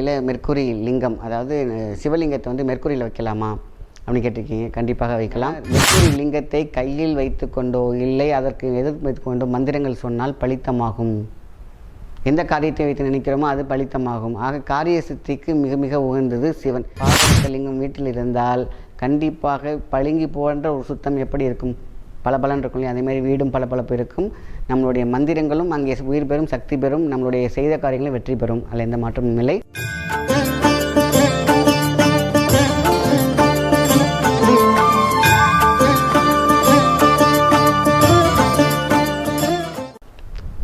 இல்லை மெர்க்குரி லிங்கம் அதாவது சிவலிங்கத்தை வந்து மெர்க்குரியில் வைக்கலாமா அப்படின்னு கேட்டிருக்கீங்க. கண்டிப்பாக வைக்கலாம். மெர்க்குரி லிங்கத்தை கையில் வைத்து கொண்டோ இல்லை அதற்கு எதிர்ப்பு வைத்து கொண்டோ மந்திரங்கள் சொன்னால் பலித்தமாகும். எந்த காரியத்தை வைத்து நினைக்கிறோமோ அது பலித்தமாகும். ஆக காரிய சித்திக்கு மிக மிக உகந்தது சிவன். பாதத்த லிங்கம் வீட்டில் இருந்தால் கண்டிப்பாக பளிங்கி போன்ற ஒரு சுத்தம் எப்படி இருக்கும்? பளபளன்னு இருக்கும் இல்லையா? அதேமாதிரி வீடும் வீடும் பலப்பு இருக்கும். நம்மளுடைய மந்திரங்களும் அங்கே உயிர் பெறும் சக்தி பெறும் நம்மளுடைய செய்த காரியங்களும் வெற்றி பெறும். அதில் எந்த மாற்றமும் இல்லை.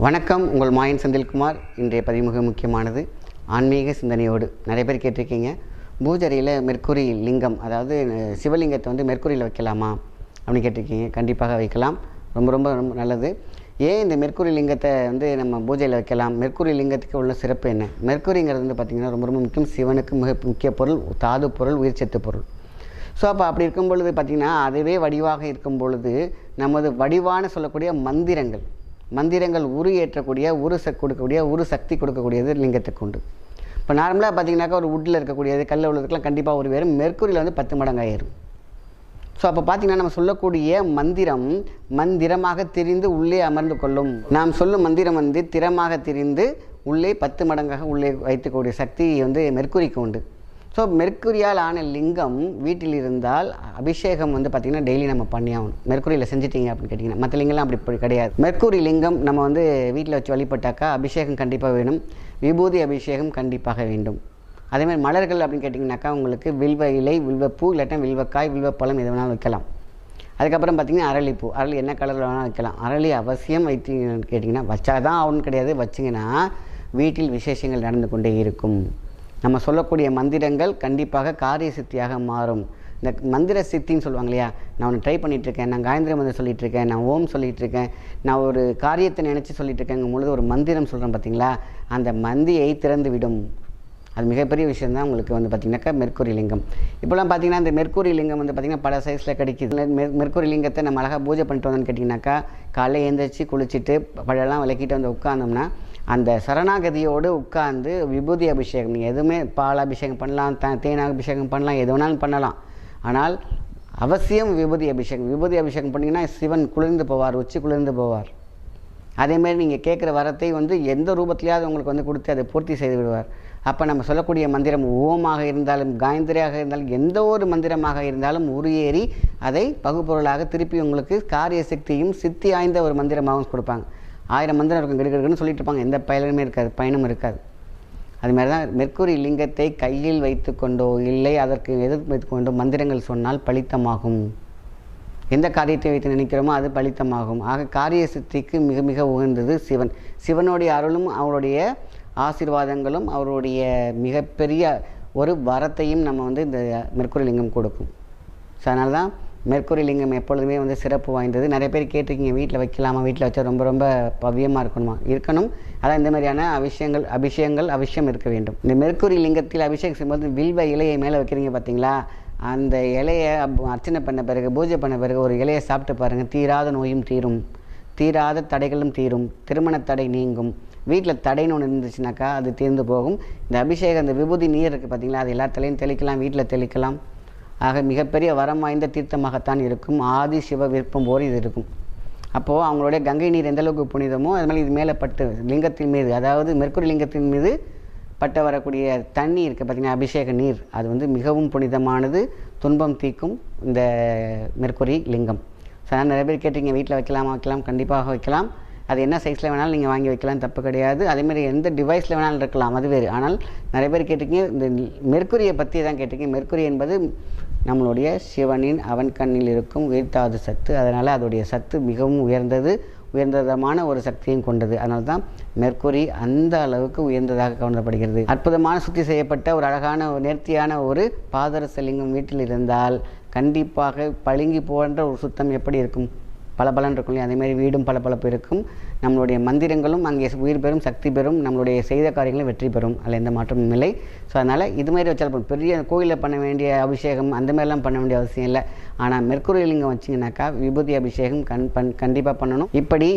வணக்கம். உங்கள் மாயன் செந்தில்குமார். இன்றைய பதிவு மிக முக்கியமானது ஆன்மீக சிந்தனையோடு. நிறைய பேர் கேட்டிருக்கீங்க. பூஜரையில் மெர்க்குரி லிங்கம் அதாவது சிவலிங்கத்தை வந்து மெர்க்குரியில் வைக்கலாமா? அப்படின்னு கேட்டிருக்கீங்க. கண்டிப்பாக வைக்கலாம். ரொம்ப ரொம்ப ரொம்ப நல்லது. ஏன் இந்த மெர்க்குரி லிங்கத்தை வந்து நம்ம பூஜையில் வைக்கலாம்? மெர்க்குரி லிங்கத்துக்கு உள்ள சிறப்பு என்ன? மெர்க்குரிங்கிறது வந்து பார்த்திங்கன்னா ரொம்ப ரொம்ப முக்கியம். சிவனுக்கு மிக முக்கிய பொருள் தாது பொருள் உயிர்ச்சத்து பொருள். ஸோ அப்போ அப்படி இருக்கும் பொழுது பார்த்திங்கன்னா அதுவே வடிவாக இருக்கும் பொழுது நமது வடிவான சொல்லக்கூடிய மந்திரங்கள் மந்திரங்கள் உரு ஏற்றக்கூடிய உரு சக் கொடுக்கக்கூடிய உரு சக்தி கொடுக்கக்கூடியது லிங்கத்துக்கு உண்டு. இப்போ நார்மலாக பார்த்தீங்கன்னாக்கா ஒரு உட்டில் இருக்கக்கூடியது கல்லில் உள்ளதுக்கெல்லாம் கண்டிப்பாக ஒரு வேறு மெர்க்குரியில் வந்து பத்து மடங்காயிரும் ஸோ அப்போ பார்த்தீங்கன்னா நம்ம சொல்லக்கூடிய மந்திரம் மந்திரமாக திரிந்து உள்ளே அமர்ந்து கொள்ளும். நாம் சொல்லும் மந்திரம் வந்து திறமாக திரிந்து உள்ளே பத்து மடங்காக உள்ளே வைத்துக்கூடிய சக்தி வந்து மெர்க்குரிக்கு உண்டு. ஸோ மெர்க்குரியால் ஆன லிங்கம் வீட்டில் இருந்தால் அபிஷேகம் வந்து பார்த்திங்கன்னா டெய்லி நம்ம பண்ணி ஆகணும். மெர்க்குரியில் செஞ்சிட்டீங்க அப்படின்னு கேட்டிங்கன்னா மற்ற லிங்கம்லாம் அப்படி இப்படி கிடையாது. மெர்க்குரி லிங்கம் நம்ம வந்து வீட்டில் வச்சு வழிபட்டாக்கா அபிஷேகம் கண்டிப்பாக வேணும். விபூதி அபிஷேகம் கண்டிப்பாக வேண்டும். அதேமாதிரி மலர்கள் அப்படின்னு கேட்டிங்கனாக்கா உங்களுக்கு வில்வ இலை வில்வப்பூ இல்லாட்டா வில்வக்காய் வில்வப்பழம் எது வேணாலும் வைக்கலாம். அதுக்கப்புறம் பார்த்திங்கன்னா அரளிப்பூ அரளி என்ன கலரில் வேணாலும் வைக்கலாம். அரளி அவசியம் வைத்தீங்கன்னு கேட்டிங்கன்னா வச்சாதான் ஆகணும்னு கிடையாது. வச்சிங்கன்னா வீட்டில் விசேஷங்கள் நடந்து கொண்டே இருக்கும். நம்ம சொல்லக்கூடிய மந்திரங்கள் கண்டிப்பாக காரிய சித்தியாக மாறும். இந்த மந்திர சித்தின்னு சொல்லுவாங்க இல்லையா? நான் ஒன்று ட்ரை பண்ணிகிட்ருக்கேன் நான் காயந்திர மந்திரம் சொல்லிகிட்ருக்கேன் நான் ஓம் சொல்லிகிட்ருக்கேன் நான் ஒரு காரியத்தை நினச்சி சொல்லிகிட்ருக்கேங்கும் பொழுது ஒரு மந்திரம் சொல்கிறேன் பார்த்தீங்களா அந்த மந்தியை திறந்து விடும் அது மிகப்பெரிய விஷயம் தான் உங்களுக்கு வந்து பார்த்திங்கனாக்கா மெர்க்குரி லிங்கம். இப்போலாம் பார்த்தீங்கன்னா இந்த மெர்க்குரி லிங்கம் வந்து பார்த்திங்கன்னா பல சைஸில் கிடைக்குது. இல்லை மெர்க்குரி லிங்கத்தை நம்ம அழகாக பூஜை பண்ணிட்டு வந்தோம்னு கேட்டிங்கனாக்கா காலையில் எழுந்திரிச்சு குளிச்சுட்டு பழம்லாம் விளக்கிட்டு வந்து உட்காந்தோம்னா அந்த சரணாகதியோடு உட்காந்து விபூதி அபிஷேகம் நீங்கள் எதுவுமே பால் அபிஷேகம் பண்ணலாம் த தேன் அபிஷேகம் பண்ணலாம் எது வேணாலும் பண்ணலாம். ஆனால் அவசியம் விபூதி அபிஷேகம். விபூதி அபிஷேகம் பண்ணிங்கன்னா சிவன் குளிர்ந்து போவார் உச்சி குளிர்ந்து போவார். அதேமாரி நீங்கள் கேட்குற வரத்தை வந்து எந்த ரூபத்திலையாவது உங்களுக்கு வந்து கொடுத்து அதை பூர்த்தி செய்து விடுவார். அப்போ நம்ம சொல்லக்கூடிய மந்திரம் ஓமாக இருந்தாலும் காயந்திரியாக இருந்தாலும் எந்த ஒரு மந்திரமாக இருந்தாலும் உருயேறி அதை பகுப்பொருளாக திருப்பி உங்களுக்கு காரிய சக்தியும் சித்தி ஆய்ந்த ஒரு மந்திரமாகவும் கொடுப்பாங்க. ஆயிரம் மந்திரம் இருக்கும் கெடுக்கெடுக்குன்னு சொல்லிட்டு இருப்பாங்க. எந்த பயனுமே இருக்காது பயனும் இருக்காது. அது மாதிரி தான் மெர்க்குரி லிங்கத்தை கையில் வைத்து கொண்டோ இல்லை அதற்கு எதிர்த்து வைத்து கொண்டோ மந்திரங்கள் சொன்னால் பலித்தமாகும். எந்த காரியத்தை வைத்து நினைக்கிறோமோ அது பலித்தமாகும். ஆக காரிய சித்திக்கு மிக மிக உகந்தது சிவன். சிவனுடைய அருளும் அவருடைய ஆசீர்வாதங்களும் அவருடைய மிகப்பெரிய ஒரு வரத்தையும் நம்ம வந்து இந்த மெர்க்குரிலிங்கம் கொடுக்கும். ஸோ அதனால தான் மெர்க்குரிலிங்கம் எப்பொழுதுமே வந்து சிறப்பு வாய்ந்தது. நிறைய பேர் கேட்டிருக்கீங்க வீட்டில் வைக்கலாமா? வீட்டில் வச்சா ரொம்ப ரொம்ப பவ்யமாக இருக்கணுமா? இருக்கணும். அதான் இந்த மாதிரியான அபிஷேகங்கள் அபிஷேகங்கள் அவசியம் இருக்க வேண்டும். இந்த மெர்க்குரி லிங்கத்தில் அபிஷேகம் செய்யும்போது வில்வ இலையை மேலே வைக்கிறீங்க பார்த்தீங்களா அந்த இலையை அப்- அர்ச்சனை பண்ண பிறகு பூஜை பண்ண பிறகு ஒரு இலையை சாப்பிட்டு பாருங்கள் தீராத நோயும் தீரும். தீராத தடைகளும் தீரும். திருமண தடை நீங்கும். வீட்டில் தடைன்னு ஒன்று இருந்துச்சுனாக்கா அது தீர்ந்து போகும். இந்த அபிஷேகம் இந்த விபூதி நீர் இருக்குது பார்த்தீங்களா அது எல்லா தலையும் தெளிக்கலாம் வீட்டில் தெளிக்கலாம். ஆக மிகப்பெரிய வரம் வாய்ந்த தீர்த்தமாகத்தான் இருக்கும். ஆதி சிவ விருப்பம் போர் இது இருக்கும். அப்போது அவங்களுடைய கங்கை நீர் எந்தளவுக்கு புனிதமோ அது மாதிரி இது மேலே பட்டு லிங்கத்தின் மீது அதாவது மெர்க்குரி லிங்கத்தின் மீது பட்ட வரக்கூடிய தண்ணி இருக்குது பார்த்திங்கன்னா அபிஷேக நீர். அது வந்து மிகவும் புனிதமானது. துன்பம் தீக்கும் இந்த மெர்க்குரி லிங்கம். ஸோ நிறைய பேர் கேட்டீங்க வீட்டில் வைக்கலாமா வைக்கலாம் கண்டிப்பாக வைக்கலாம். அது என்ன சைஸில் வேணாலும் நீங்கள் வாங்கி வைக்கலாம் தப்பு கிடையாது. அதேமாதிரி எந்த டிவைஸில் வேணாலும் இருக்கலாம் அது வேறு. ஆனால் நிறைய பேர் கேட்டிருக்கீங்க இந்த மெர்க்குரியை பற்றி தான் கேட்டிருக்கீங்க. மெர்க்குரி என்பது நம்மளுடைய சிவனின் அவன் கண்ணில் இருக்கும் உயிர்த்தாது சத்து. அதனால் அதோடைய சத்து மிகவும் உயர்ந்தது உயர்ந்ததமான ஒரு சக்தியும் கொண்டது. அதனால தான் மெர்க்குரி அந்த அளவுக்கு உயர்ந்ததாக கவனப்படுகிறது. அற்புதமான சுத்தி செய்யப்பட்ட ஒரு அழகான நேர்த்தியான ஒரு பாதரசலிங்கம் வீட்டில் இருந்தால் கண்டிப்பாக பழுங்கி போன்ற ஒரு சுத்தம் எப்படி இருக்கும்? பளபளன்னு இருக்கும் இல்லையா? அதேமாதிரி வீடும் பளபளப்பு இருக்கும். நம்மளுடைய மந்திரங்களும் அங்கே உயிர் பெறும் சக்தி பெறும் நம்மளுடைய செய்த காரியங்களும் வெற்றி பெறும். அதில் எந்த மாற்றமும் இல்லை. ஸோ அதனால் இது மாதிரி வச்சாலும் பெரிய கோயிலில் பண்ண வேண்டிய அபிஷேகம் அந்த மாதிரிலாம் பண்ண வேண்டிய அவசியம் இல்லை. ஆனால் மெர்க்குரி லிங்கம் வச்சிங்கனாக்கா விபூதி அபிஷேகம் கண் பண் கண்டிப்பாக பண்ணணும். இப்படி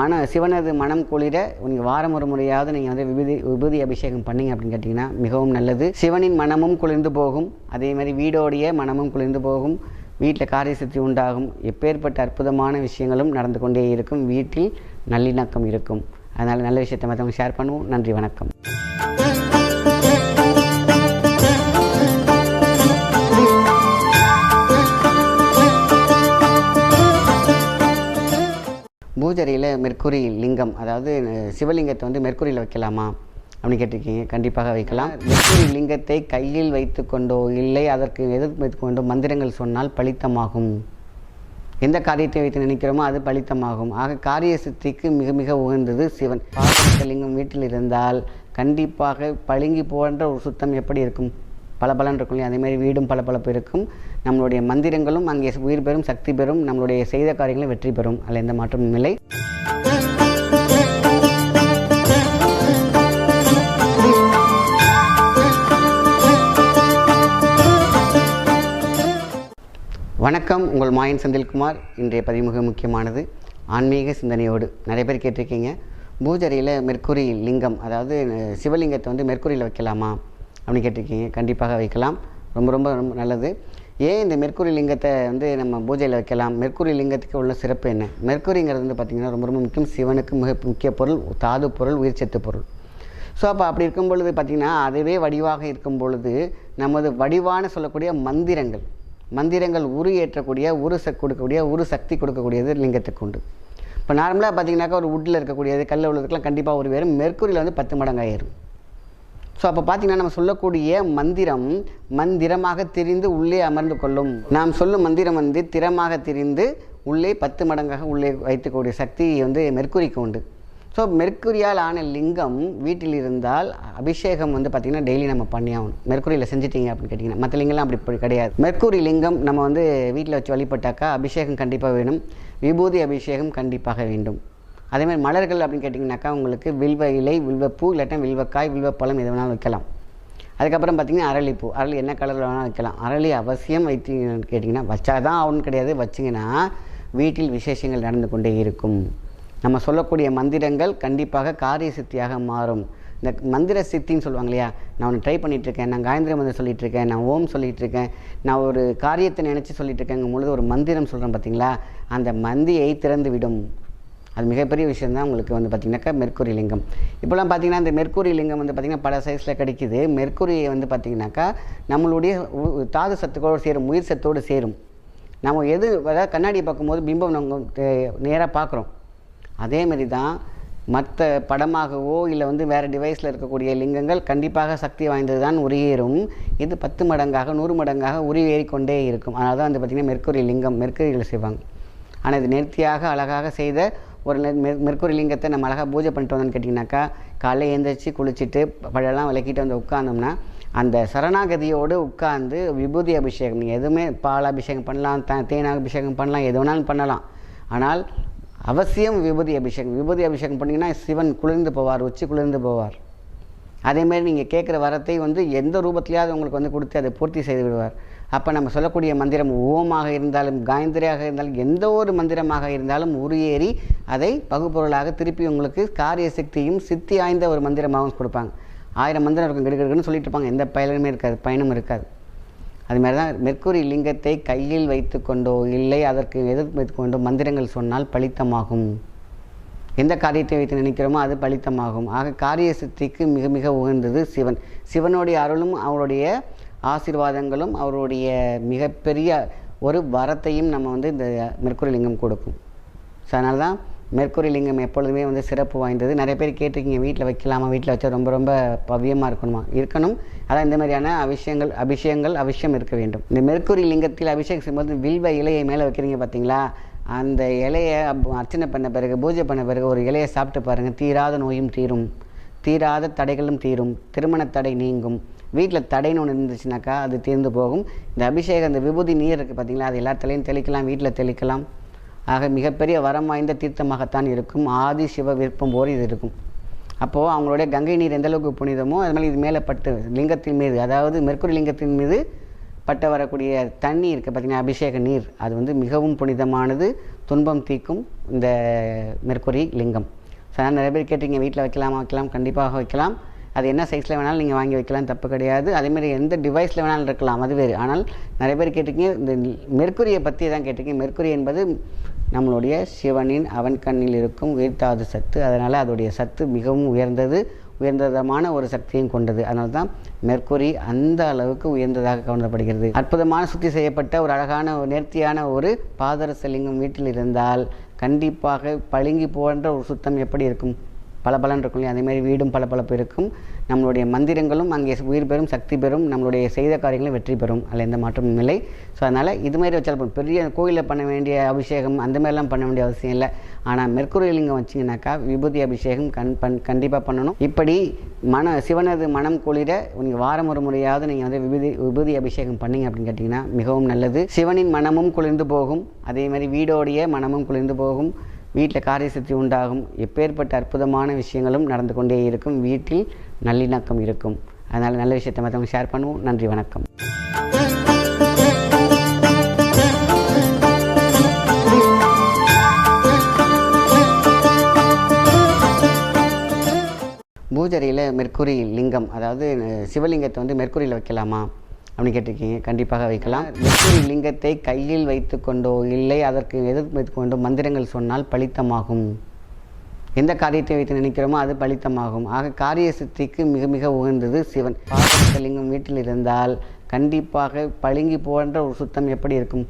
மன சிவனது மனம் குளிர நீங்கள் வாரம் ஒரு முறையாவது நீங்கள் வந்து விபூதி விபூதி அபிஷேகம் பண்ணீங்க அப்படின்னு கேட்டிங்கன்னா மிகவும் நல்லது. சிவனின் மனமும் குளிர்ந்து போகும். அதே மாதிரி வீடோடைய மனமும் குளிர்ந்து போகும். வீட்டில் காரிய சித்தி உண்டாகும். எப்பேற்பட்ட அற்புதமான விஷயங்களும் நடந்து கொண்டே இருக்கும். வீட்டில் நல்லிணக்கம் இருக்கும். அதனால் நல்ல விஷயத்தை மற்றவங்க ஷேர் பண்ணுவோம். நன்றி வணக்கம். பூஜரையில் மெர்க்குரி லிங்கம் அதாவது சிவலிங்கத்தை வந்து மெர்க்குரியில் வைக்கலாமா? அப்படின்னு கேட்டிருக்கீங்க. கண்டிப்பாக வைக்கலாம். வெற்றி லிங்கத்தை கையில் வைத்துக்கொண்டோ இல்லை அதற்கு எதிர்த்து வைத்துக்கொண்டோ மந்திரங்கள் சொன்னால் பலித்தமாகும். எந்த காரியத்தை வைத்து நினைக்கிறோமோ அது பலித்தமாகும். ஆக காரிய சித்திக்கு மிக மிக உகந்தது சிவன். பாரம்பரிய லிங்கம் வீட்டில் இருந்தால் கண்டிப்பாக பழுங்கி போன்ற ஒரு சுத்தம் எப்படி இருக்கும்? பளபளன்னு இருக்கும் இல்லையா? அதேமாதிரி வீடும் வீடும் பலப்பு இருக்கும். நம்மளுடைய மந்திரங்களும் அங்கே உயிர் பெறும் சக்தி பெறும். நம்மளுடைய செய்த காரியங்களும் வெற்றி பெறும். அதில் எந்த மாற்றமும் இல்லை. வணக்கம் உங்கள் மாயன் செந்தில்குமார். இன்றைய பதிவு மிக முக்கியமானது ஆன்மீக சிந்தனையோடு. நிறைய பேர் கேட்டிருக்கீங்க. பூஜரையில் மெர்க்குரி லிங்கம் அதாவது சிவலிங்கத்தை வந்து மெர்க்குரியில் வைக்கலாமா அப்படின்னு கேட்டிருக்கீங்க. கண்டிப்பாக வைக்கலாம். ரொம்ப ரொம்ப ரொம்ப நல்லது. ஏன் இந்த மெர்க்குரி லிங்கத்தை வந்து நம்ம பூஜையில் வைக்கலாம்? மெர்க்குரி லிங்கத்துக்கு உள்ள சிறப்பு என்ன? மெர்க்குரிங்கிறது வந்து பார்த்திங்கன்னா ரொம்ப ரொம்ப முக்கியம். சிவனுக்கு மிக முக்கிய பொருள் தாது பொருள் உயிர்ச்சத்து பொருள். ஸோ அப்போ அப்படி இருக்கும் பொழுது பார்த்திங்கன்னா அதுவே வடிவாக இருக்கும் பொழுது நமது வடிவான சொல்லக்கூடிய மந்திரங்கள் மந்திரங்கள் உரு ஏற்றக்கூடிய உரு சக் கொடுக்கக்கூடிய உரு சக்தி கொடுக்கக்கூடியது லிங்கத்துக்கு உண்டு. இப்போ நார்மலாக பார்த்தீங்கன்னாக்கா ஒரு உட்டில் இருக்கக்கூடியது கல்லில் உள்ளதுக்கெலாம் கண்டிப்பாக ஒரு வேறு மெர்க்குரியில் வந்து பத்து மடங்காயிரும் ஸோ அப்போ பார்த்தீங்கன்னா நம்ம சொல்லக்கூடிய மந்திரம் மந்திரமாக திரிந்து உள்ளே அமர்ந்து கொள்ளும். நாம் சொல்லும் மந்திரம் வந்து திறமாக திரிந்து உள்ளே பத்து மடங்காக உள்ளே வைத்துக்கூடிய சக்தி வந்து மெர்க்குரிக்கு உண்டு. ஸோ மெர்க்குரியால் ஆன லிங்கம் வீட்டில் இருந்தால் அபிஷேகம் வந்து பார்த்திங்கன்னா டெய்லி நம்ம பண்ணி ஆகணும். மெர்க்குரியில் செஞ்சிட்டீங்க அப்படின்னு கேட்டிங்கன்னா மற்ற லிங்கம்லாம் அப்படி இப்படி கிடையாது. மெர்க்குரி லிங்கம் நம்ம வந்து வீட்டில் வச்சு வழிபட்டாக்கா அபிஷேகம் கண்டிப்பாக வேணும். விபூதி அபிஷேகம் கண்டிப்பாக வேண்டும். அதேமாதிரி மலர்கள் அப்படின்னு கேட்டிங்கனாக்கா உங்களுக்கு வில்வ இலை வில்வப்பூ இல்லாட்டா வில்வக்காய் வில்வப்பழம் எது வேணாலும் வைக்கலாம். அதுக்கப்புறம் பார்த்திங்கன்னா அரளிப்பூ அரளி என்ன கலரில் வேணாலும் வைக்கலாம். அரளி அவசியம் வைத்தீங்கன்னு கேட்டிங்கன்னா வச்சா தான் ஆகணும்னு கிடையாது. வச்சிங்கன்னா வீட்டில் விசேஷங்கள் நடந்து கொண்டே இருக்கும். நம்ம சொல்லக்கூடிய மந்திரங்கள் கண்டிப்பாக காரிய சித்தியாக மாறும். இந்த மந்திர சித்தின்னு சொல்லுவாங்க இல்லையா நான் ஒன்று ட்ரை பண்ணிகிட்ருக்கேன் இருக்கேன் நான் காயந்திர மந்திரம் சொல்லிட்டு இருக்கேன் நான் ஓம் சொல்லிட்டு இருக்கேன் நான் ஒரு காரியத்தை நினச்சி சொல்லிட்டு இருக்கேங்கும் பொழுது ஒரு மந்திரம் சொல்கிறேன் பார்த்தீங்களா அந்த மந்தியை திறந்து விடும் அது மிகப்பெரிய விஷயம் தான் உங்களுக்கு வந்து பார்த்திங்கனாக்கா மெர்க்குரி லிங்கம். இப்போலாம் பார்த்தீங்கன்னா இந்த மெர்க்குரி லிங்கம் வந்து பார்த்திங்கன்னா பல சைஸில் கிடைக்குது. மெர்க்குரியை வந்து பார்த்திங்கனாக்கா நம்மளுடைய உ- தாது சத்துக்களோடு சேரும் உயிர் சத்தோடு சேரும். நம்ம எது அதாவது கண்ணாடியை பார்க்கும்போது பிம்பம் நம்ம நேராக பார்க்குறோம். அதேமாரி தான் மற்ற படமாகவோ இல்லை வந்து வேறு டிவைஸில் இருக்கக்கூடிய லிங்கங்கள் கண்டிப்பாக சக்தி வாய்ந்தது தான் உரியேறும் இது பத்து மடங்காக நூறு மடங்காக உரியேறிக்கொண்டே இருக்கும். அதனால் தான் வந்து பார்த்திங்கன்னா மெர்க்குரி லிங்கம் மெர்க்குரியில் செய்வாங்க. ஆனால் இது நேர்த்தியாக அழகாக செய்த ஒரு நெ- மெர்க்குரி லிங்கத்தை நம்ம அழகாக பூஜை பண்ணிட்டு வந்தோம்னு கேட்டிங்கனாக்கா காலையில் எழுந்திரிச்சு குளிச்சுட்டு பழம்லாம் விளக்கிட்டு வந்து உட்காந்தோம்னா அந்த சரணாகதியோடு உட்காந்து விபூதி அபிஷேகம் நீங்கள் எதுவுமே பால் அபிஷேகம் பண்ணலாம் த தேன் அபிஷேகம் பண்ணலாம் எது வேணாலும் பண்ணலாம். ஆனால் அவசியம் விபூதி அபிஷேகம். விபூதி அபிஷேகம் பண்ணிங்கன்னா சிவன் குளிர்ந்து போவார் உச்சி குளிர்ந்து போவார். அதேமாரி நீங்கள் கேட்குற வரத்தை வந்து எந்த ரூபத்திலையாவது உங்களுக்கு வந்து கொடுத்து அதை பூர்த்தி செய்து விடுவார். அப்போ நம்ம சொல்லக்கூடிய மந்திரம் ஓமாக இருந்தாலும் காயந்திரியாக இருந்தாலும் எந்த ஒரு மந்திரமாக இருந்தாலும் உருயேறி அதை பகுப்பொருளாக திருப்பி உங்களுக்கு காரிய சக்தியும் சித்தி ஆய்ந்த ஒரு மந்திரமாகவும் கொடுப்பாங்க. ஆயிரம் மந்திரம் இருக்கும் கெடுக்கெடுக்குன்னு சொல்லிட்டு இருப்பாங்க. எந்த பயனுமே இருக்காது பயனும் இருக்காது. அது மாதிரி தான் மெர்க்குரி லிங்கத்தை கையில் வைத்துக்கொண்டோ இல்லை அதற்கு எதிர்த்து வைத்துக்கொண்டோ மந்திரங்கள் சொன்னால் பலித்தமாகும். எந்த காரியத்தை வைத்து நினைக்கிறோமோ அது பலித்தமாகும். ஆக காரிய சித்திக்கு மிக மிக உகந்தது சிவன். சிவனுடைய அருளும் அவருடைய ஆசீர்வாதங்களும் அவருடைய மிகப்பெரிய ஒரு வரத்தையும் நம்ம வந்து இந்த மெர்க்குரி லிங்கம் கொடுக்கும். ஸோ அதனால தான் மெர்க்குரி லிங்கம் எப்பொழுதுமே வந்து சிறப்பு வாய்ந்தது. நிறைய பேர் கேட்டிருக்கீங்க வீட்டில் வைக்கலாமா? வீட்டில் வச்சா ரொம்ப ரொம்ப பவ்யமாக இருக்கணுமா? இருக்கணும். அதான் இந்த மாதிரியான அபிஷேகங்கள் அபிஷேகங்கள் அவசியம் இருக்க வேண்டும். இந்த மெர்க்குரி லிங்கத்தில் அபிஷேகம் செய்யும்போது வில்வ இலையை மேலே வைக்கிறீங்க பார்த்தீங்களா? அந்த இலையை அர்ச்சனை பண்ண பிறகு பூஜை பண்ண பிறகு ஒரு இலையை சாப்பிட்டு பாருங்கள் தீராத நோயும் தீரும். தீராத தடைகளும் தீரும். திருமண தடை நீங்கும். வீட்டில் தடைன்னு ஒன்று இருந்துச்சுனாக்கா அது தீர்ந்து போகும். இந்த அபிஷேகம் இந்த விபூதி நீர் இருக்குது பார்த்தீங்களா? அது எல்லா தலையும் தெளிக்கலாம் வீட்டில் தெளிக்கலாம். ஆக மிகப்பெரிய வரம் வாய்ந்த தீர்த்தமாகத்தான் இருக்கும். ஆதி சிவ விருப்பம் போல் இது இருக்கும். அப்போது அவங்களுடைய கங்கை நீர் எந்தளவுக்கு புனிதமோ அதனால் இது மேலே பட்டு லிங்கத்தின் மீது அதாவது மெர்க்குரி லிங்கத்தின் மீது பட்ட வரக்கூடிய தண்ணி இருக்குது பார்த்திங்கன்னா அபிஷேக நீர். அது வந்து மிகவும் புனிதமானது. துன்பம் தீக்கும் இந்த மெர்க்குரி லிங்கம். ஸோ நிறைய பேர் கேட்டீங்க வீட்டில் வைக்கலாமா வைக்கலாம் கண்டிப்பாக வைக்கலாம். அது என்ன சைஸில் வேணாலும் நீங்கள் வாங்கி வைக்கலாம் தப்பு கிடையாது. அதேமாதிரி எந்த டிவைஸில் வேணாலும் இருக்கலாம் அது வேறு. ஆனால் நிறைய பேர் கேட்டிருக்கீங்க இந்த மெர்க்குரியை பற்றி தான் கேட்டிருக்கீங்க. மெர்க்குரி என்பது நம்மளுடைய சிவனின் அவன் கண்ணில் இருக்கும் உயிர்த்தாது சத்து. அதனால் அதோடைய சத்து மிகவும் உயர்ந்தது உயர்ந்ததமான ஒரு சக்தியும் கொண்டது. அதனால தான் மெர்க்குரி அந்த அளவுக்கு உயர்ந்ததாக கவனப்படுகிறது. அற்புதமான சுத்தி செய்யப்பட்ட ஒரு அழகான ஒரு நேர்த்தியான ஒரு பாதரசலிங்கம் வீட்டில் இருந்தால் கண்டிப்பாக பழுங்கி போன்ற ஒரு சுத்தம் எப்படி இருக்கும்? பளபளன்னு இருக்கும் இல்லையா? அதேமாதிரி வீடும் பளபளப்பு இருக்கும். நம்மளுடைய மந்திரங்களும் அங்கே உயிர் பெறும் சக்தி பெறும் நம்மளுடைய செய்த காரியங்களும் வெற்றி பெறும். அதில் எந்த மாற்றமும் இல்லை. ஸோ அதனால் இது மாதிரி வச்சால் போதும். பெரிய கோயிலில் பண்ண வேண்டிய அபிஷேகம் அந்த மாதிரிலாம் பண்ண வேண்டிய அவசியம் இல்லை. ஆனால் மெர்க்குரி லிங்கம் வச்சிங்கனாக்கா விபூதி அபிஷேகம் கண் பண் கண்டிப்பாக பண்ணணும். இப்படி மன சிவனது மனம் குளிர நீங்கள் வாரம் ஒரு முறையாவது நீங்கள் வந்து விபூதி விபூதி அபிஷேகம் பண்ணீங்க அப்படின்னு கேட்டிங்கன்னா மிகவும் நல்லது. சிவனின் மனமும் குளிர்ந்து போகும். அதே மாதிரி வீடோடைய மனமும் குளிர்ந்து போகும். வீட்டில் காரிய சித்தி உண்டாகும். எப்பேற்பட்ட அற்புதமான விஷயங்களும் நடந்து கொண்டே இருக்கும். வீட்டில் நல்லிணக்கம் இருக்கும். அதனால் நல்ல விஷயத்தை மற்றவங்க ஷேர் பண்ணுவோம். நன்றி வணக்கம். பூஜரியில் மெர்க்குரி லிங்கம் அதாவது சிவலிங்கத்தை வந்து மெர்க்குரியில் வைக்கலாமா? அப்படின்னு கேட்டிருக்கீங்க. கண்டிப்பாக வைக்கலாம். லிங்கத்தை கையில் வைத்துக்கொண்டோ இல்லை அதற்கு எதிர்ப்பு வைத்து கொண்டோ மந்திரங்கள் சொன்னால் பலித்தமாகும். எந்த காரியத்தை வைத்து நினைக்கிறோமோ அது பலித்தமாகும். ஆக காரிய சித்திக்கு மிக மிக உகந்தது சிவன். பாதரச லிங்கம் வீட்டில் இருந்தால் கண்டிப்பாக பழுங்கி போன்ற ஒரு சுத்தம் எப்படி இருக்கும்?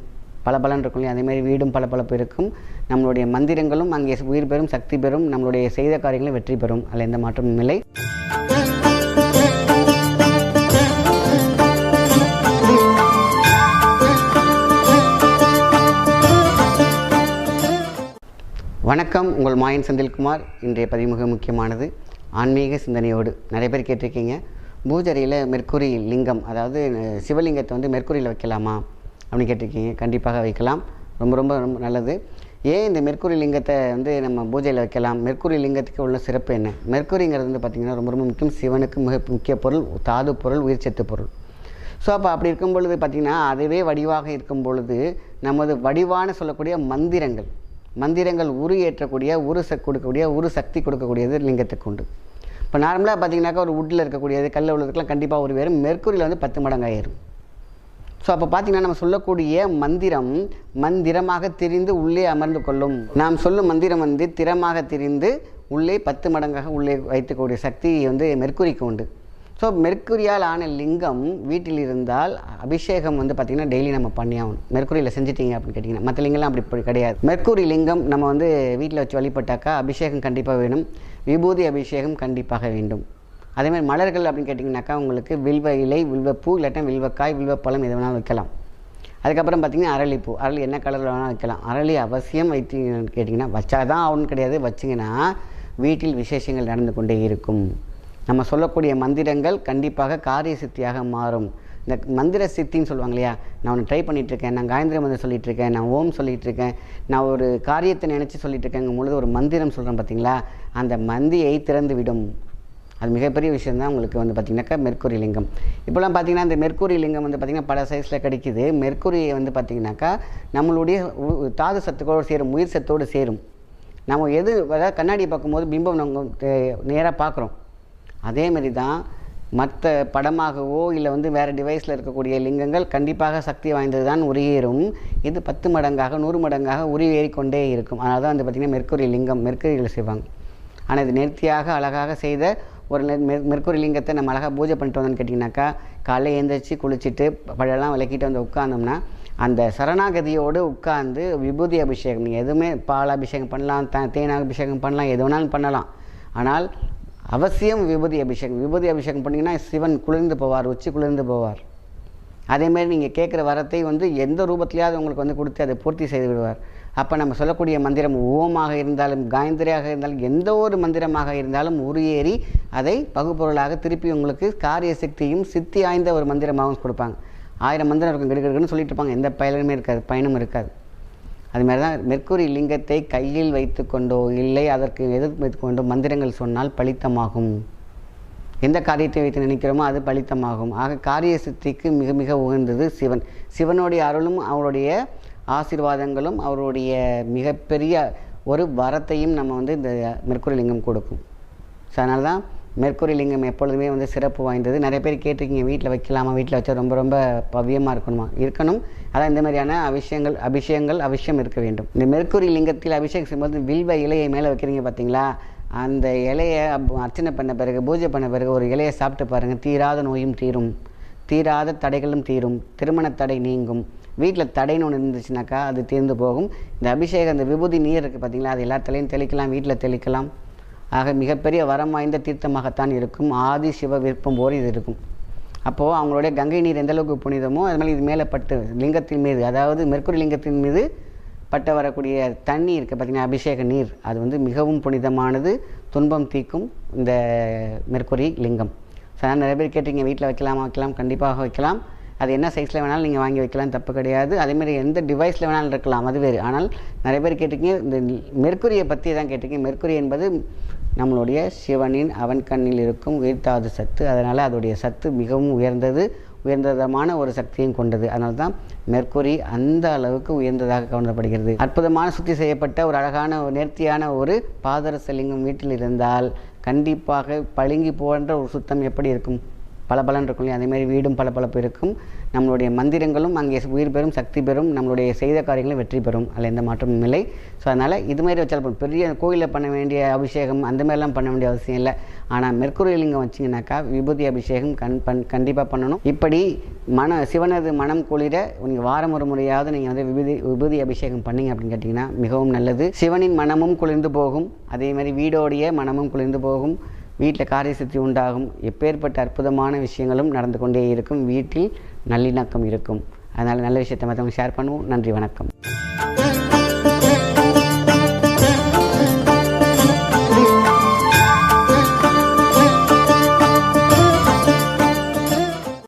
பளபளன்னு இருக்கும் இல்லையா? அதே மாதிரி வீடும் பளபளப்பு இருக்கும். நம்மளுடைய மந்திரங்களும் அங்கே உயிர் பெறும் சக்தி பெறும். நம்மளுடைய செய்த காரியங்களும் வெற்றி பெறும். அதில் எந்த மாற்றமும் இல்லை. வணக்கம் உங்கள் மாயன் செந்தில்குமார். இன்றைய பதிவு மிக முக்கியமானது ஆன்மீக சிந்தனையோடு நிறைய பேர் கேட்டிருக்கீங்க. பூஜரியில் மெர்க்குரி லிங்கம் அதாவது சிவலிங்கத்தை வந்து மெர்க்குரியில் வைக்கலாமா அப்படின்னு கேட்டிருக்கீங்க. கண்டிப்பாக வைக்கலாம். ரொம்ப ரொம்ப ரொம்ப நல்லது. ஏன் இந்த மெர்க்குரி லிங்கத்தை வந்து நம்ம பூஜையில் வைக்கலாம்? மெர்க்குரி லிங்கத்துக்கு உள்ள சிறப்பு என்ன? மெர்க்குரிங்கிறது வந்து பார்த்திங்கன்னா ரொம்ப ரொம்ப முக்கியம். சிவனுக்கு மிக முக்கிய பொருள் தாது பொருள் உயிர்ச்சத்து பொருள். ஸோ அப்போ அப்படி இருக்கும் பொழுது பார்த்திங்கன்னா அதுவே வடிவாக இருக்கும் பொழுது நமது வடிவான சொல்லக்கூடிய மந்திரங்கள் மந்திரங்கள் உரு ஏற்றக்கூடிய உரு சக் கொடுக்கக்கூடிய உரு சக்தி கொடுக்கக்கூடியது லிங்கத்துக்கு உண்டு. இப்போ நார்மலாக பார்த்தீங்கன்னாக்கா ஒரு உட்டில் இருக்கக்கூடியது கல்லில் உள்ளதுக்கெல்லாம் கண்டிப்பாக ஒரு வேறும் மெர்க்குரியில் வந்து பத்து மடங்கு ஏறும் ஸோ அப்போ பார்த்தீங்கன்னா நம்ம சொல்லக்கூடிய மந்திரம் மந்திரமாக திரிந்து உள்ளே அமர்ந்து கொள்ளும். நாம் சொல்லும் மந்திரம் வந்து திறமாக திரிந்து உள்ளே பத்து மடங்காக உள்ளே வைத்துக்கூடிய சக்தி வந்து மெர்க்குரிக்கு உண்டு. ஸோ மெர்க்குரியால் ஆன லிங்கம் வீட்டில் இருந்தால் அபிஷேகம் வந்து பார்த்திங்கன்னா டெய்லி நம்ம பண்ணி ஆகணும். மெர்க்குரியில் செஞ்சிட்டீங்க அப்படின்னு கேட்டிங்கன்னா மற்ற லிங்கம்லாம் அப்படி இப்படி கிடையாது. மெர்க்குரி லிங்கம் நம்ம வந்து வீட்டில் வச்சு வழிபட்டாக்கா அபிஷேகம் கண்டிப்பாக வேணும். விபூதி அபிஷேகம் கண்டிப்பாக வேண்டும். அதேமாதிரி மலர்கள் அப்படின்னு கேட்டிங்கனாக்கா உங்களுக்கு வில்வ இலை வில்வப்பூ இல்லாட்டா வில்வக்காய் வில்வப்பழம் எது வேணாலும் வைக்கலாம். அதுக்கப்புறம் பார்த்திங்கன்னா அரளிப்பூ அரளி என்ன கலரில் வேணாலும் வைக்கலாம். அரளி அவசியம் வைத்தீங்கன்னு கேட்டிங்கன்னா வச்சாதான் ஆகணும்னு கிடையாது. வச்சிங்கன்னா வீட்டில் விசேஷங்கள் நடந்து கொண்டே இருக்கும். நம்ம சொல்லக்கூடிய மந்திரங்கள் கண்டிப்பாக காரிய சித்தியாக மாறும். இந்த மந்திர சித்தின்னு சொல்லுவாங்க இல்லையா? நான் ஒன்று ட்ரை பண்ணிகிட்ருக்கேன் இருக்கேன் நான் காயந்திர மந்திரம் சொல்லிகிட்ருக்கேன் இருக்கேன் நான் ஓம் சொல்லிகிட்ருக்கேன் இருக்கேன் நான் ஒரு காரியத்தை நினச்சி சொல்லிகிட்ருக்கேங்கும் பொழுது ஒரு மந்திரம் சொல்கிறேன் பார்த்தீங்களா அந்த மந்தியை திறந்து விடும் அது மிகப்பெரிய விஷயம் தான் உங்களுக்கு வந்து பார்த்திங்கனாக்கா மெர்க்குரி லிங்கம். இப்போலாம் பார்த்தீங்கன்னா இந்த மெர்க்குரி லிங்கம் வந்து பார்த்திங்கன்னா பல சைஸில் கிடைக்கிது. மெர்க்குரியை வந்து பார்த்திங்கனாக்கா நம்மளுடைய உ- தாது சத்துக்களோடு சேரும் உயிர் சத்தோடு சேரும். நம்ம எது அதாவது கண்ணாடியை பார்க்கும்போது பிம்பம் நம்ம நேராக பார்க்குறோம். அதே மாதிரி தான் மற்ற படமாகவோ இல்லை வந்து வேறு டிவைஸில் இருக்கக்கூடிய லிங்கங்கள் கண்டிப்பாக சக்தி வாய்ந்தது தான் உரியேறும் இது பத்து மடங்காக நூறு மடங்காக உரியேறிக்கொண்டே இருக்கும். அதனால தான் வந்து பார்த்திங்கன்னா மெர்க்குரி லிங்கம் மெர்க்குரியில் செய்வாங்க ஆனால் இது நேர்த்தியாக அழகாக செய்த ஒரு நெ- மெர்க்குரி லிங்கத்தை நம்ம அழகாக பூஜை பண்ணிட்டு வந்தோம்னு கேட்டிங்கனாக்கா காலையில் எழுந்திரிச்சு குளிச்சுட்டு பழெல்லாம் விளக்கிட்டு வந்து உட்காந்தோம்னா அந்த சரணாகதியோடு உட்கார்ந்து விபூதி அபிஷேகம் நீங்கள் எதுவுமே பால் அபிஷேகம் பண்ணலாம் த தேன் அபிஷேகம் பண்ணலாம் எது வேணாலும் பண்ணலாம். ஆனால் அவசியம் விபூதி அபிஷேகம். விபூதி அபிஷேகம் பண்ணிங்கன்னா சிவன் குளிர்ந்து போவார் உச்சி குளிர்ந்து போவார். அதேமாரி நீங்கள் கேட்குற வரத்தை வந்து எந்த ரூபத்திலையாவது உங்களுக்கு வந்து கொடுத்து அதை பூர்த்தி செய்து விடுவார். அப்போ நம்ம சொல்லக்கூடிய மந்திரம் ஓமாக இருந்தாலும் காயந்திரியாக இருந்தாலும் எந்த ஒரு மந்திரமாக இருந்தாலும் உருயேறி அதை பகுப்பொருளாக திருப்பி உங்களுக்கு காரிய சக்தியும் சித்தி ஆய்ந்த ஒரு மந்திரமாகவும் கொடுப்பாங்க. ஆயிரம் மந்திரம் இருக்கும் கெடுக்கெடுக்குன்னு சொல்லிட்டு இருப்பாங்க. எந்த பயனுமே இருக்காது பயனும் இருக்காது. அது மாதிரி தான் மெர்க்குரி லிங்கத்தை கையில் வைத்து கொண்டோ இல்லை அதற்கு எதிர்த்து வைத்துக்கொண்டோ மந்திரங்கள் சொன்னால் பலித்தமாகும். எந்த காரியத்தை வைத்து நினைக்கிறோமோ அது பலித்தமாகும். ஆக காரிய சித்திக்கு மிக மிக உகந்தது சிவன். சிவனுடைய அருளும் அவருடைய ஆசீர்வாதங்களும் அவருடைய மிகப்பெரிய ஒரு வரத்தையும் நம்ம வந்து இந்த மெர்க்குரி லிங்கம் கொடுக்கும். ஸோ அதனால தான் மெர்க்குரி லிங்கம் எப்பொழுதுமே வந்து சிறப்பு வாய்ந்தது. நிறைய பேர் கேட்டிருக்கீங்க வீட்டில் வைக்கலாமா? வீட்டில் வச்சா ரொம்ப ரொம்ப பவ்யமாக இருக்கணுமா? இருக்கணும். அதான் இந்த மாதிரியான அபிஷேகங்கள் அபிஷேகங்கள் அவசியம் இருக்க வேண்டும். இந்த மெர்க்குரி லிங்கத்தில் அபிஷேகம் செய்யும்போது வில்வ இலையை மேலே வைக்கிறீங்க பார்த்தீங்களா அந்த இலையை அர்ச்சனை பண்ண பிறகு பூஜை பண்ண பிறகு ஒரு இலையை சாப்பிட்டு பாருங்கள் தீராத நோயும் தீரும். தீராத தடைகளும் தீரும். திருமண தடை நீங்கும். வீட்டில் தடைன்னு ஒன்று இருந்துச்சுனாக்கா அது தீர்ந்து போகும். இந்த அபிஷேகம் இந்த விபூதி நீர் இருக்குது பார்த்தீங்களா அது எல்லா தலையும் தெளிக்கலாம் வீட்டில் தெளிக்கலாம். ஆக மிகப்பெரிய வரம் வாய்ந்த தீர்த்தமாகத்தான் இருக்கும். ஆதி சிவ விருப்பம் போல் இது இருக்கும். அப்போது அவங்களுடைய கங்கை நீர் எந்தளவுக்கு புனிதமோ அது மாதிரி இது மேலே பட்டு லிங்கத்தின் மீது அதாவது மெர்க்குரி லிங்கத்தின் மீது பட்ட வரக்கூடிய தண்ணி இருக்குது பார்த்திங்கன்னா அபிஷேக நீர். அது வந்து மிகவும் புனிதமானது துன்பம் தீக்கும் இந்த மெர்க்குரி லிங்கம். சார் நிறைய பேர் கேட்டீங்க வீட்டில் வைக்கலாமா வைக்கலாம் கண்டிப்பாக வைக்கலாம். அது என்ன சைஸில் வேணாலும் நீங்கள் வாங்கி வைக்கலாம் தப்பு கிடையாது. அதேமாதிரி எந்த டிவைஸில் வேணாலும் இருக்கலாம் அது வேறு. ஆனால் நிறைய பேர் கேட்டிருக்கீங்க இந்த மெர்க்குரியை பற்றி தான் கேட்டிருக்கீங்க. மெர்க்குரி என்பது நம்மளுடைய சிவனின் அவன் கண்ணில் இருக்கும் உயிர்த்தாது சத்து. அதனால் அதோடைய சத்து மிகவும் உயர்ந்தது உயர்ந்ததமான ஒரு சக்தியும் கொண்டது. அதனால தான் மெர்க்குரி அந்த அளவுக்கு உயர்ந்ததாக கவனப்படுகிறது. அற்புதமான சுத்தி செய்யப்பட்ட ஒரு அழகான ஒரு நேர்த்தியான ஒரு பாதரசலிங்கம் வீட்டில் இருந்தால் கண்டிப்பாக பளிங்கு போன்ற ஒரு சுத்தம் எப்படி இருக்கும்? பளபளன்னு இருக்கும் இல்லையா? அதேமாதிரி வீடும் பளபளப்பு இருக்கும். நம்மளுடைய மந்திரங்களும் அங்கே உயிர் பெறும் சக்தி பெறும் நம்மளுடைய செய்த காரியங்களும் வெற்றி பெறும். அதில் எந்த மாற்றமும் இல்லை. ஸோ அதனால் இது மாதிரி வச்சாலும் போதும். பெரிய கோயிலில் பண்ண வேண்டிய அபிஷேகம் அந்த மாதிரிலாம் பண்ண வேண்டிய அவசியம் இல்லை. ஆனால் மெர்க்குரி லிங்கம் வச்சிங்கனாக்கா விபூதி அபிஷேகம் கண் பண் கண்டிப்பாக பண்ணணும். இப்படி மன சிவனது மனம் குளிர நீங்கள் வாரம் ஒரு முறையாவது நீங்கள் வந்து விபூதி விபூதி அபிஷேகம் பண்ணீங்க அப்படின்னு கேட்டிங்கன்னா மிகவும் நல்லது. சிவனின் மனமும் குளிர்ந்து போகும். அதே மாதிரி வீடோடைய மனமும் குளிர்ந்து போகும். வீட்டில் காரியசித்தி உண்டாகும். எப்பேற்பட்ட அற்புதமான விஷயங்களும் நடந்து கொண்டே இருக்கும். வீட்டில் நல்லிணக்கம் இருக்கும். அதனால் நல்ல விஷயத்தை மற்றவங்க ஷேர் பண்ணுவோம். நன்றி வணக்கம்.